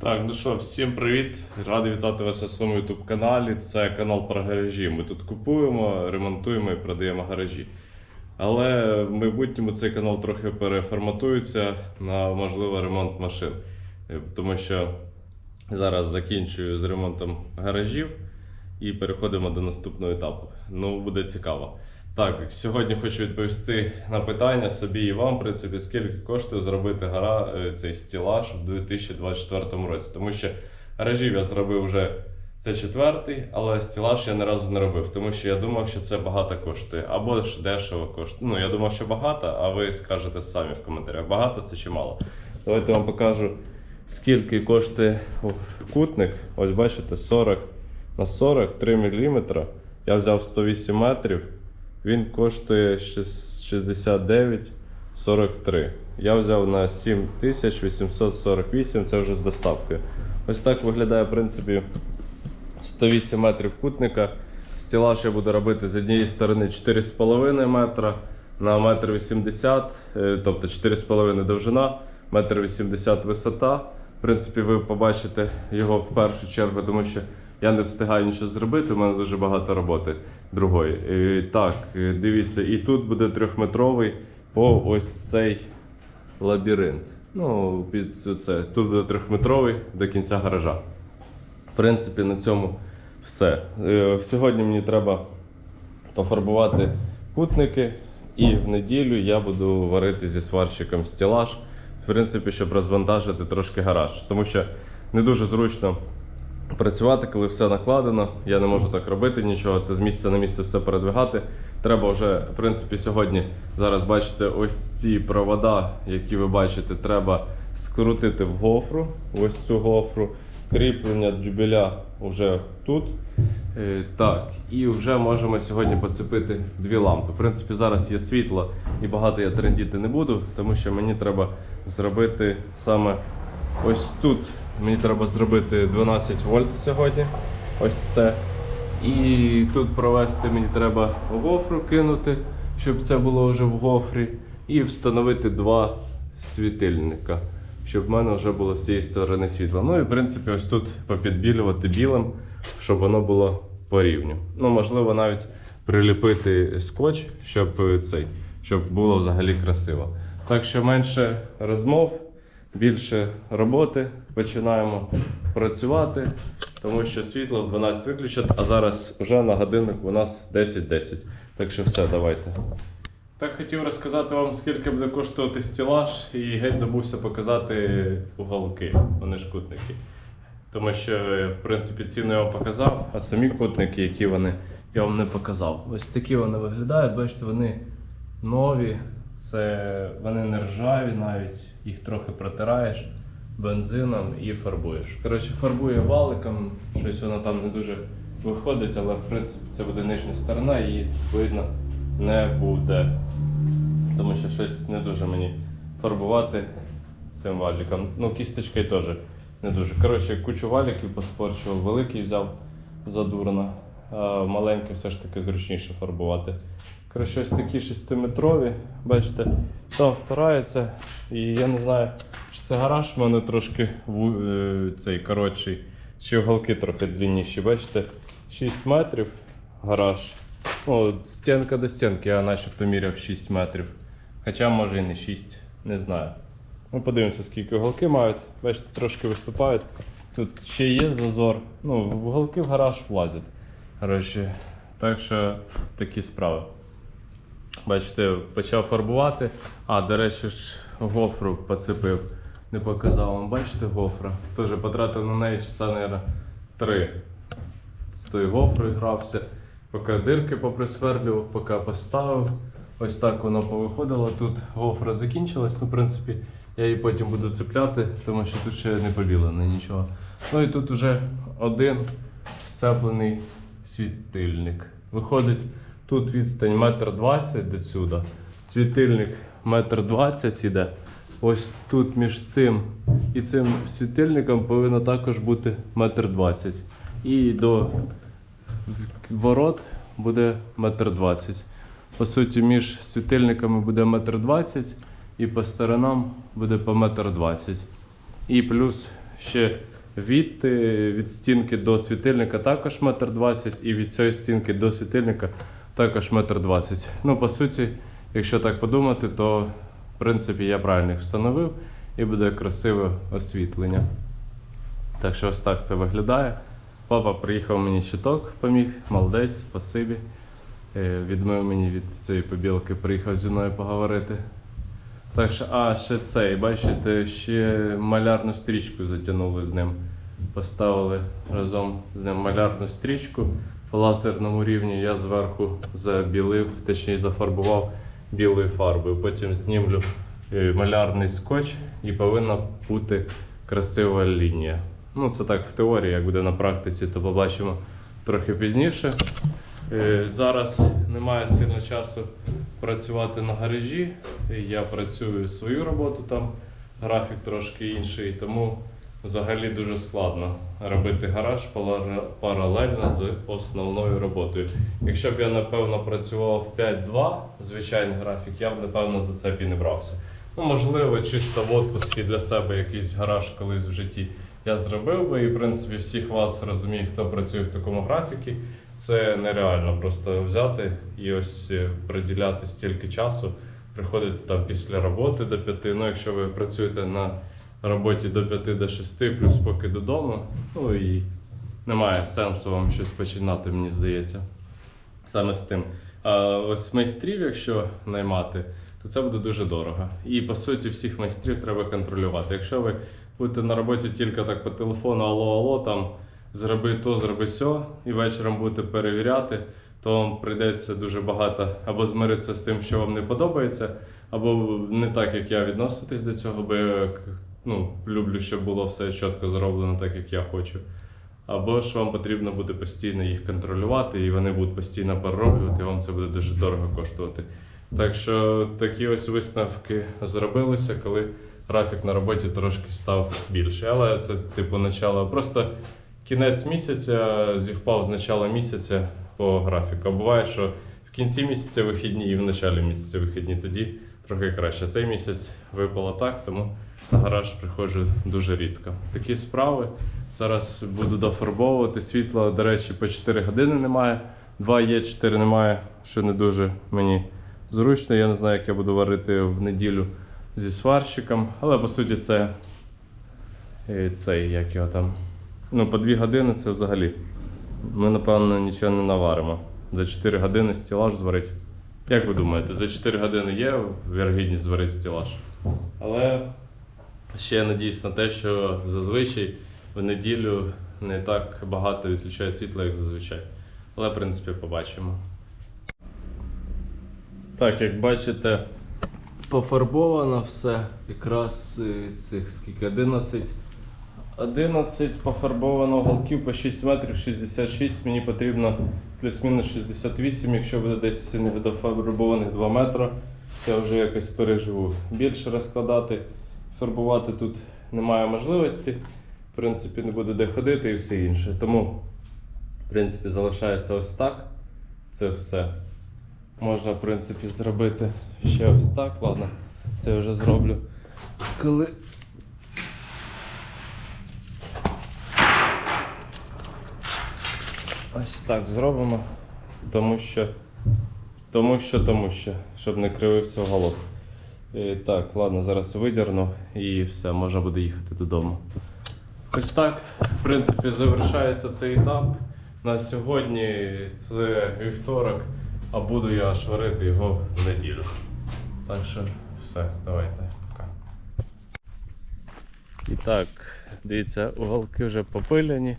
Так, ну що, всім привіт! Радий вітати вас на своєму YouTube каналі. Це канал про гаражі. Ми тут купуємо, ремонтуємо і продаємо гаражі. Але в майбутньому цей канал трохи переформатується на можливо ремонт машин. Е, Тому що зараз закінчую з ремонтом гаражів і переходимо до наступного етапу. Ну, буде цікаво. Так, сьогодні хочу відповісти на питання собі і вам, в принципі, скільки коштує зробити гара е, цей стілаж в 2024 році. Тому що гаражів я зробив вже це четвертий, але стілаж я ні разу не робив, тому що я думав, що це багато коштує. Або ж дешево коштує. Ну, я думав, що багато, а ви скажете самі в коментарях, багато це чи мало. Давайте вам покажу, скільки коштує кутник. Ось бачите, 40 на 43 мм. Я взяв 108 метрів. Він коштує 69,43. Я взяв на 7848, це вже з доставкою. Ось так виглядає, в принципі, 108 метрів кутника. Стілаж я буду робити з однієї сторони 4,5 метра на 1,80 м, е, тобто 4,5 довжина, 1,80 м висота. В принципі, ви побачите його в першу чергу, тому що я не встигаю нічого зробити, у мене дуже багато роботи другої. Е, Так, е, дивіться, і тут буде трьохметровий по ось цей лабіринт. Ну, під це. Тут буде трьохметровий до кінця гаража. В принципі, на цьому все. Е, Сьогодні мені треба пофарбувати кутники, і в неділю я буду варити зі сварщиком стілаж, в принципі, щоб розвантажити трошки гараж. Тому що не дуже зручно працювати, коли все накладено. Я не можу так робити нічого. Це з місця на місце все передвигати. Треба вже, в принципі, сьогодні зараз бачите, ось ці провода, які ви бачите, треба скрутити в гофру. Ось цю гофру. Кріплення дюбеля вже тут. Е, так, і вже можемо сьогодні поцепити дві лампи. В принципі, зараз є світло і багато я трендіти не буду, тому що мені треба зробити саме ось тут. Мені треба зробити 12 вольт сьогодні. Ось це. І тут провести мені треба гофру кинути, щоб це було вже в гофрі. І встановити два світильника, щоб в мене вже було з цієї сторони світло. Ну і в принципі ось тут попідбілювати білим, щоб воно було по рівню. Ну, можливо, навіть приліпити скотч, щоб е, цей, щоб було взагалі красиво. Так що менше розмов, більше роботи. Починаємо працювати, тому що світло в 12 виключать, а зараз вже на годинник у нас 10-10. Так що все, давайте. Так хотів розказати вам, скільки буде коштувати стілаж, і геть забувся показати уголки, вони ж кутники. Тому що, в принципі, ціну я вам показав, а самі кутники, які вони, я вам не показав. Ось такі вони виглядають, бачите, вони нові, це вони не ржаві навіть, їх трохи протираєш бензином і фарбуєш. Коротше, фарбує валиком, щось воно там не дуже виходить, але в принципі це буде нижня сторона, її видно не буде. Тому що щось не дуже мені фарбувати цим валіком. Ну, кісточкою теж не дуже. Коротше, кучу валіків поспорчував, великий взяв задурно, а маленький все ж таки зручніше фарбувати. Коротше, ось такі 6-метрові, бачите, там впирається. І я не знаю, чи це гараж в мене трошки е, цей коротший, чи уголки трохи длинніші. Бачите, 6 метрів гараж. Ну, стінка до стінки, я начебто міряв 6 метрів. Хоча може і не 6, не знаю. Ну, подивимося, скільки уголки мають. Бачите, трошки виступають. Тут ще є зазор. Ну, уголки в гараж влазять. Коротше, так що такі справи. Бачите, почав фарбувати. А, до речі, ж гофру поцепив. Не показав вам. Бачите, гофра. Теж потратив на неї часа, мабуть, три. З тою гофрою грався. Поки дирки поприсверлював, поки поставив. Ось так воно повиходило. Тут гофра закінчилась. Ну, в принципі, я її потім буду цепляти, тому що тут ще не побілено нічого. Ну і тут вже один вцеплений світильник. Виходить, тут відстань метр двадцять до сюди. Світильник метр двадцять іде. Ось тут між цим і цим світильником повинно також бути метр двадцять. І до ворот буде метр двадцять. По суті, між світильниками буде метр двадцять і по сторонам буде по метр двадцять. І плюс ще від, від стінки до світильника також 1,20 м і від цієї стінки до світильника також 1,20 м. Ну, по суті, якщо так подумати, то в принципі я правильно їх встановив і буде красиве освітлення. Так що ось так це виглядає. Папа приїхав мені щиток, поміг, молодець, спасибі. Е, Відмив мені від цієї побілки, приїхав зі мною поговорити. Так що, а, ще цей, бачите, ще малярну стрічку затягнули з ним. Поставили разом з ним малярну стрічку лазерному рівні. Я зверху забілив, точніше зафарбував білою фарбою. Потім знімлю е, малярний скотч і повинна бути красива лінія. Ну, це так в теорії, як буде на практиці, то побачимо трохи пізніше. Е, Зараз немає сильно часу працювати на гаражі. Я працюю свою роботу там, графік трошки інший, тому взагалі дуже складно робити гараж паралельно з основною роботою. Якщо б я напевно працював в 5-2, звичайний графік, я б напевно за це б і не брався. Ну, можливо, чисто в отпуску для себе якийсь гараж колись в житті я зробив би. І в принципі всіх вас розумію, хто працює в такому графіку. Це нереально просто взяти і ось е, приділяти стільки часу, приходити там після роботи до 5. Ну, якщо ви працюєте на роботі до 5 до 6, плюс поки додому, ну і немає сенсу вам щось починати, мені здається. Саме з тим. А ось майстрів, якщо наймати, то це буде дуже дорого. І по суті, всіх майстрів треба контролювати. Якщо ви будете на роботі тільки так по телефону, алло, алло, там зроби то, зроби сьо, і вечором будете перевіряти, то вам прийдеться дуже багато або змиритися з тим, що вам не подобається, або не так, як я відноситись до цього, бо ну, люблю, щоб було все чітко зроблено так, як я хочу. Або ж вам потрібно буде постійно їх контролювати, і вони будуть постійно перероблювати, і вам це буде дуже дорого коштувати. Так що такі ось висновки зробилися, коли графік на роботі трошки став більший. Але це типу начало. Просто кінець місяця зівпав з начала місяця по графіку. А буває, що в кінці місяця вихідні і в началі місяця вихідні, тоді трохи краще. Цей місяць випало так, тому на гараж приходжу дуже рідко. Такі справи. Зараз буду дофарбовувати. Світла, до речі, по 4 години немає. 2 є, 4 немає, що не дуже мені зручно. Я не знаю, як я буду варити в неділю зі сварщиком. Але по суті це е, цей, як його там. Ну, по 2 години це взагалі. Ми, напевно, нічого не наваримо. За 4 години стілаж зварить. Як ви думаєте, за 4 години є вірогідність зварити стілаж? Але ще я надіюсь на те, що зазвичай в неділю не так багато відключають світло, як зазвичай. Але, в принципі, побачимо. Так, як бачите, пофарбовано все. Якраз цих скільки 11. 11 пофарбовано уголків по 6 метрів 66. Мені потрібно плюс-мінус 68, якщо буде десь недофарбованих 2 метри, я вже якось переживу. Більше розкладати, фарбувати тут немає можливості. В принципі, не буде де ходити і все інше. Тому, в принципі, залишається ось так. Це все. Можна, в принципі, зробити ще ось так. Ладно, це вже зроблю. Коли Ось так зробимо, тому що, тому що, тому що, щоб не кривився уголок. І, так, ладно, зараз видірну і все, можна буде їхати додому. Ось так, в принципі, завершається цей етап. На сьогодні це вівторок, а буду я аж варити його в неділю. Так що все, давайте. Пока. І так, дивіться, уголки вже попиляні,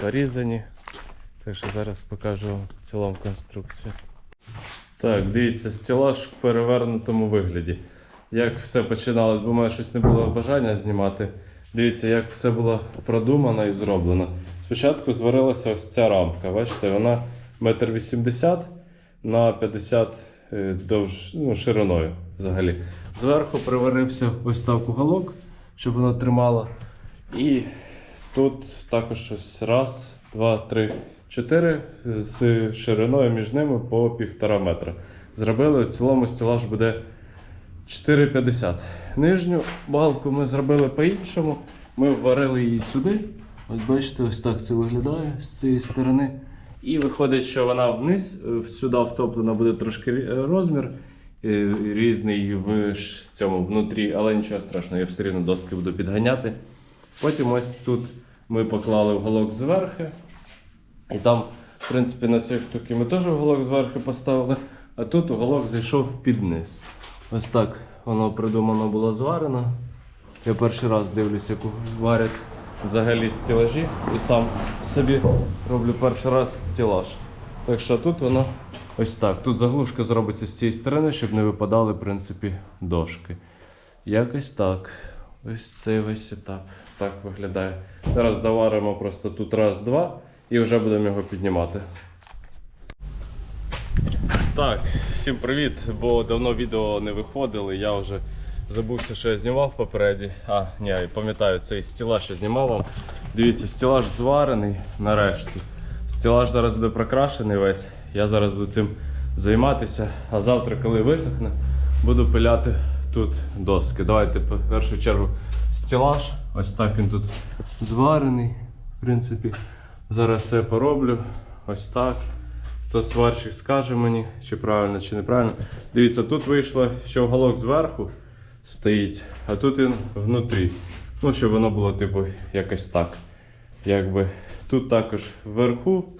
порізані. Так що зараз покажу цілому конструкцію. Так, дивіться, стелаж в перевернутому вигляді. Як все починалось, бо в мене щось не було бажання знімати. Дивіться, як все було продумано і зроблено. Спочатку зварилася ось ця рамка. Бачите, вона 1,80 м на 50 е, довж... ну, шириною взагалі. Зверху приварився ось так уголок, щоб воно тримало. І тут також ось раз, два, три, чотири з шириною між ними по півтора метра. Зробили в цілому стелаж буде 4,50. Нижню балку ми зробили по-іншому. Ми вварили її сюди. Ось бачите, ось так це виглядає з цієї сторони. І виходить, що вона вниз, е, сюди втоплена буде трошки розмір е, різний в цьому внутрі, але нічого страшного, я все рівно доски буду підганяти. Потім ось тут ми поклали уголок зверху. І там, в принципі, на цій штуці ми теж уголок зверху поставили, а тут уголок зайшов під низ. Ось так воно придумано було зварено. Я перший раз дивлюсь, як варять взагалі стілажі і сам собі роблю перший раз стілаж. Так що тут воно ось так. Тут заглушка зробиться з цієї сторони, щоб не випадали, в принципі, дошки. Якось так. Ось цей весь етап. Так виглядає. Зараз доваримо просто тут раз, два і вже будемо його піднімати. Так, всім привіт, бо давно відео не виходили. Я вже забувся, що я знімав попереді. А, ні, пам'ятаю, цей стілаж що знімав вам. Дивіться, стілаж зварений нарешті. Стілаж зараз буде прокрашений весь. Я зараз буду цим займатися. А завтра, коли висохне, буду пиляти тут доски. Давайте в першу чергу стілаж. Ось так він тут зварений. В принципі, зараз все пороблю. Ось так. То сварщик скаже мені, чи правильно, чи неправильно. Дивіться, тут вийшло, що уголок зверху стоїть, а тут він внутрі. Ну, щоб воно було, типу, якось так. Якби тут також вверху,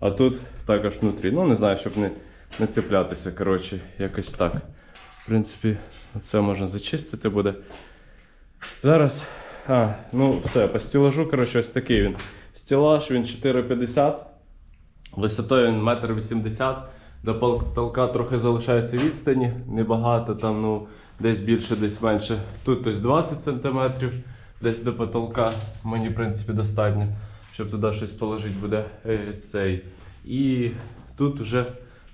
а тут також внутрі. Ну, не знаю, щоб не, не цеплятися. Коротше, якось так. В принципі, це можна зачистити буде. Зараз. А, ну все, по стілажу, коротше, ось такий він. Стілаж, він 4,50. Висотою він 1,80 м. До потолка трохи залишається відстані, небагато, там ну, десь більше, десь менше. Тут ось 20 см, десь до потолка. Мені, в принципі, достатньо, щоб туди щось положити буде е, цей. І тут вже,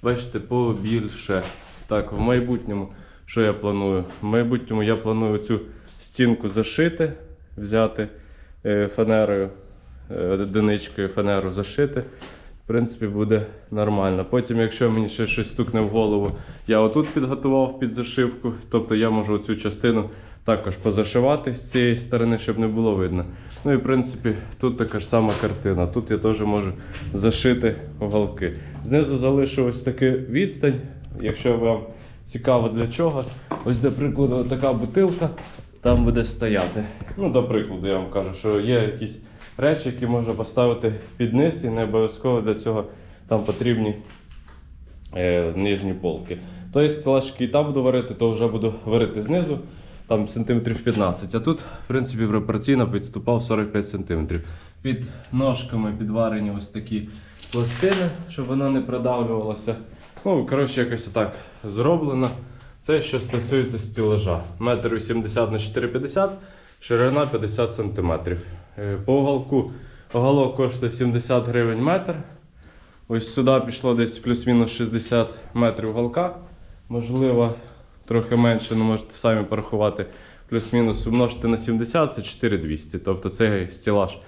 бачите, побільше. Так, в майбутньому, що я планую? В майбутньому я планую цю стінку зашити, взяти е, фанерою, одиничкою фанеру зашити. В принципі, буде нормально. Потім, якщо мені ще щось стукне в голову, я отут підготував під зашивку. Тобто я можу цю частину також позашивати з цієї сторони, щоб не було видно. Ну і в принципі, тут така ж сама картина. Тут я теж можу зашити уголки. Знизу залишу ось таку відстань, якщо вам цікаво для чого. Ось, до прикладу, така бутилка там буде стояти. Ну, до прикладу, я вам кажу, що є якісь речі, які можна поставити під низ, і не обов'язково для цього там потрібні е, нижні полки. Тобто стелажки і там буду варити, то вже буду варити знизу, там сантиметрів 15. А тут, в принципі, пропорційно підступав 45 сантиметрів. Під ножками підварені ось такі пластини, щоб воно не продавлювалося. Ну, коротше, якось так зроблено. Це що стосується стілажа. 1,80 на 4,50 ширина 50 см. По уголку оголок коштує 70 гривень метр. Ось сюди пішло десь плюс-мінус 60 метрів уголка. Можливо, трохи менше, але можете самі порахувати. Плюс-мінус умножити на 70 це 4200. Тобто цей стілаж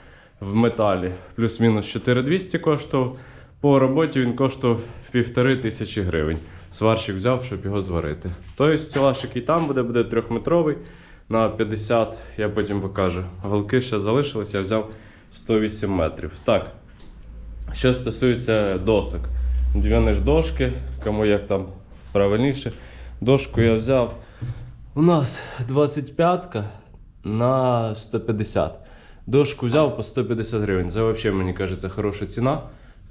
в металі плюс-мінус 4200 коштував. По роботі він коштував півтори тисячі гривень. Сварщик взяв, щоб його зварити. Той стілаж, який там буде, буде трьохметровий на 50, я потім покажу. Голки ще залишились, я взяв 108 метрів. Так, що стосується досок. Дві дошки, кому як там правильніше. Дошку я взяв. У нас 25 на 150. Дошку взяв по 150 гривень. Це взагалі, мені кажеться, хороша ціна.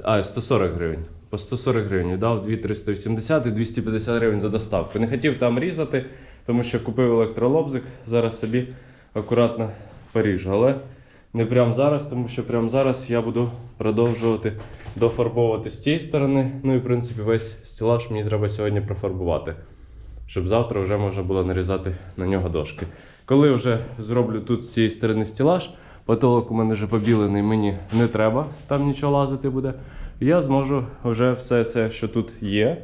А, 140 гривень. По 140 гривень дав 2,380 і 250 гривень за доставку. Не хотів там різати, тому що купив електролобзик. Зараз собі акуратно поріжу. Але не прямо зараз, тому що прямо зараз я буду продовжувати дофарбовувати з тієї сторони. Ну і в принципі весь стілаж мені треба сьогодні профарбувати, щоб завтра вже можна було нарізати на нього дошки. Коли вже зроблю тут з цієї сторони стілаж, потолок у мене вже побілений, мені не треба там нічого лазити буде. Я зможу вже все це, що тут є,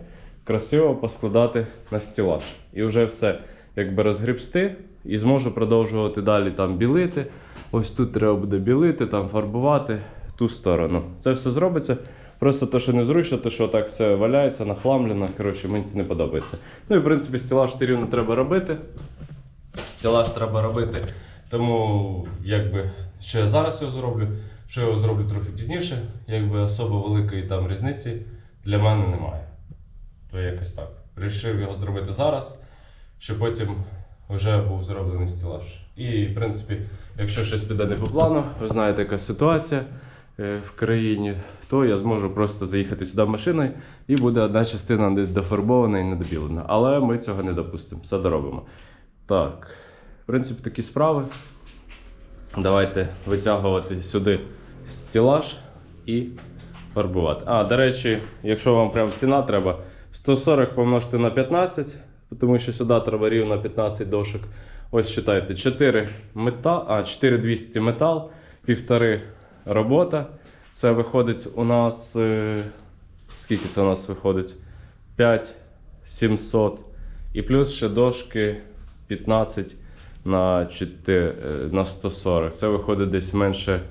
красиво поскладати на стілаж. І вже все якби розгрібсти і зможу продовжувати далі там білити. Ось тут треба буде білити, там фарбувати ту сторону. Це все зробиться. Просто те, що незручно, те, що так все валяється, нахламлено. Коротше, мені це не подобається. Ну і в принципі стілаж все рівно треба робити. Стілаж треба робити Тому, якби, що я зараз його зроблю, що я його зроблю трохи пізніше, якби особо великої там різниці для мене немає. То якось так. Рішив його зробити зараз, щоб потім вже був зроблений стелаж. І, в принципі, якщо щось піде не по плану, ви знаєте, яка ситуація е, в країні, то я зможу просто заїхати сюди машиною і буде одна частина недофарбована і недобілена. Але ми цього не допустимо, все доробимо. Так, в принципі, такі справи. Давайте витягувати сюди стілаж і фарбувати. А, до речі, якщо вам прям ціна треба, 140 помножити на 15, тому що сюди треба рівно 15 дошок. Ось читайте, 4 метал, а 4200 метал, півтори робота. Це виходить у нас. е, Скільки це у нас виходить? 5700. І плюс ще дошки 15 на, 4, е, на 140. Це виходить десь менше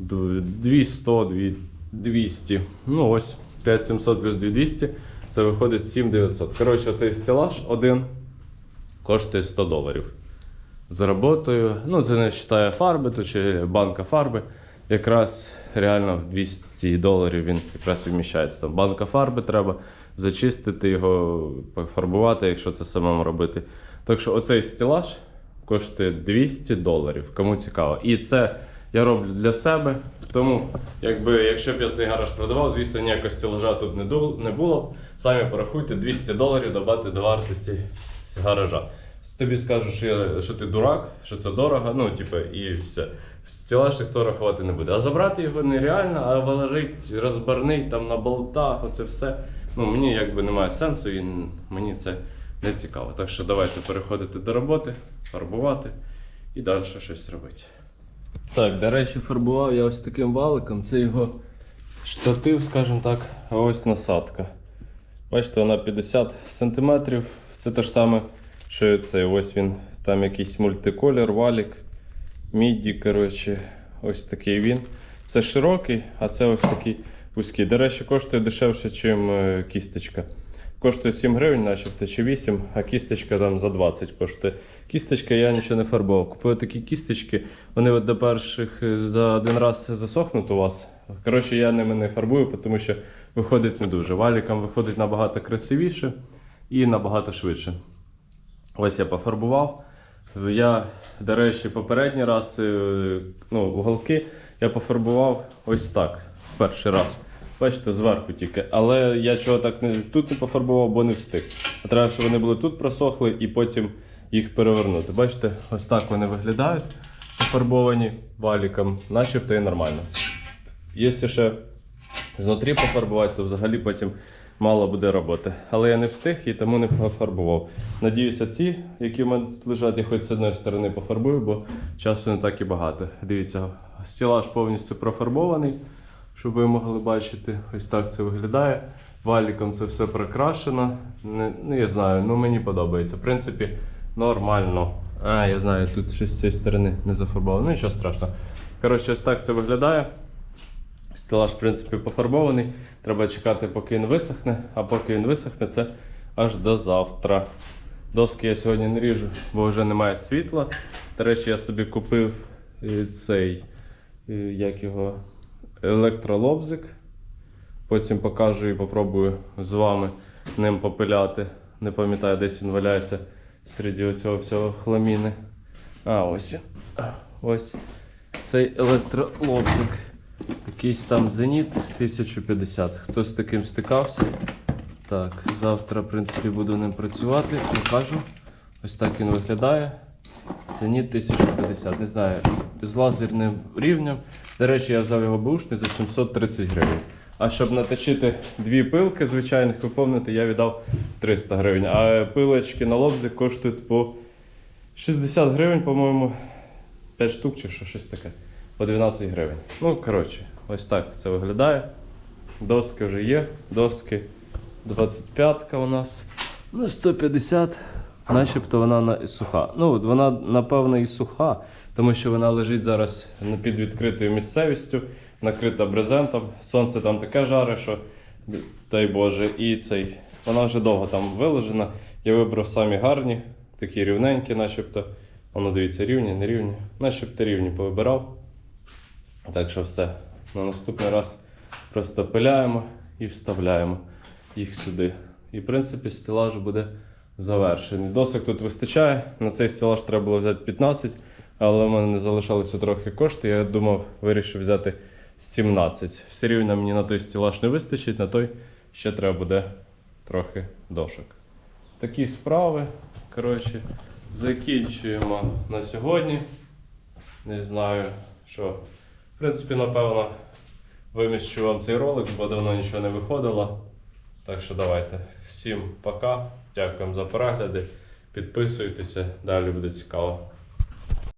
200, 200. Ну ось 5700 плюс 2200. Це виходить 7900. Коротше, цей стелаж один коштує 100 доларів. З роботою, ну це не вважає фарби, то чи банка фарби. Якраз реально в 200 доларів він якраз вміщається. Там банка фарби треба зачистити його, пофарбувати, якщо це самому робити. Так що оцей стелаж коштує 200 доларів, кому цікаво. І це я роблю для себе. Тому, якби, якщо б я цей гараж продавав, звісно, ніякого стелажа тут не було. б. Самі порахуйте 200 доларів додати до вартості гаража. Тобі скажуть, що, що ти дурак, що це дорого, ну, типу, і все. Стелаж ніхто рахувати не буде. А забрати його нереально, а вложить розбарний там на болтах, оце все. Ну, мені якби немає сенсу і мені це не цікаво. Так що давайте переходити до роботи, фарбувати і далі щось робити. Так, до речі, фарбував я ось таким валиком. Це його штатив, скажімо так, а ось насадка. Бачите, вона 50 см. Це те ж саме, що і цей. Ось він, там якийсь мультиколір, валік, міді, коротше, ось такий він. Це широкий, а це ось такий вузький. До речі, коштує дешевше, ніж кісточка. Коштує 7 гривень, начебто, чи 8, а кісточка там за 20 коштує. Кісточка я нічого не фарбував. Купив такі кісточки, вони от до перших е, за один раз засохнуть у вас. Коротше, я ними не фарбую, тому що виходить не дуже. Валіком виходить набагато красивіше і набагато швидше. Ось я пофарбував. Я, до речі, попередній раз е, ну, уголки я пофарбував ось так. в Перший раз. Бачите, зверху тільки. Але я чого так не тут не пофарбував, бо не встиг. А треба, щоб вони були тут просохли і потім їх перевернути. Бачите, ось так вони виглядають пофарбовані валіком, начебто і нормально. Якщо ще знутрі пофарбувати, то взагалі потім мало буде роботи. Але я не встиг і тому не пофарбував. Надіюся, ці, які в мене тут лежать, я хоч з одної сторони пофарбую, бо часу не так і багато. Дивіться, стілаж повністю профарбований, щоб ви могли бачити. Ось так це виглядає. Валіком це все прикрашено. Не, ну, я знаю, ну мені подобається. В принципі, нормально. А, я знаю, тут щось з цієї сторони не зафарбовано. Ну нічого страшного. Коротше, ось так це виглядає. Стелаж, в принципі, пофарбований. Треба чекати, поки він висохне, а поки він висохне, це аж до завтра. Доски я сьогодні не ріжу, бо вже немає світла. До речі, я собі купив е, цей, е, як його, електролобзик. Потім покажу і попробую з вами ним попиляти. Не пам'ятаю, десь він валяється серед цього всього хламіни. А, ось він. Ось цей електролобзик. Якийсь там зеніт 1050. Хто з таким стикався? Так, завтра, в принципі, буду ним працювати. Покажу. Ось так він виглядає. Зеніт 1050. Не знаю, з лазерним рівнем. До речі, я взяв його бушний за 730 гривень. А щоб наточити дві пилки звичайних, виповнити, я віддав 300 гривень. А пилочки на лобзик коштують по 60 гривень, по-моєму, 5 штук чи що, щось таке. По 12 гривень. Ну, коротше, ось так це виглядає. Доски вже є. Доски 25-ка у нас. Ну, 150, начебто вона на- суха. Ну, вона, напевно, і суха, тому що вона лежить зараз під відкритою місцевістю, накрита брезентом. Сонце там таке жаре, що дай Боже, і цей. Вона вже довго там виложена. Я вибрав самі гарні, такі рівненькі, начебто. Воно дивіться, рівні, не рівні. Начебто рівні повибирав. Так що все. На наступний раз просто пиляємо і вставляємо їх сюди. І в принципі стелаж буде завершений. Досок тут вистачає. На цей стелаж треба було взяти 15, але в мене не залишалося трохи коштів. Я думав, вирішив взяти 17. Все рівно мені на той стелаж не вистачить, на той ще треба буде трохи дошок. Такі справи. Коротше, закінчуємо на сьогодні. Не знаю, що. В принципі, напевно, виміщу вам цей ролик, бо давно нічого не виходило. Так що давайте. Всім пока. Дякуємо за перегляди. Підписуйтеся, далі буде цікаво.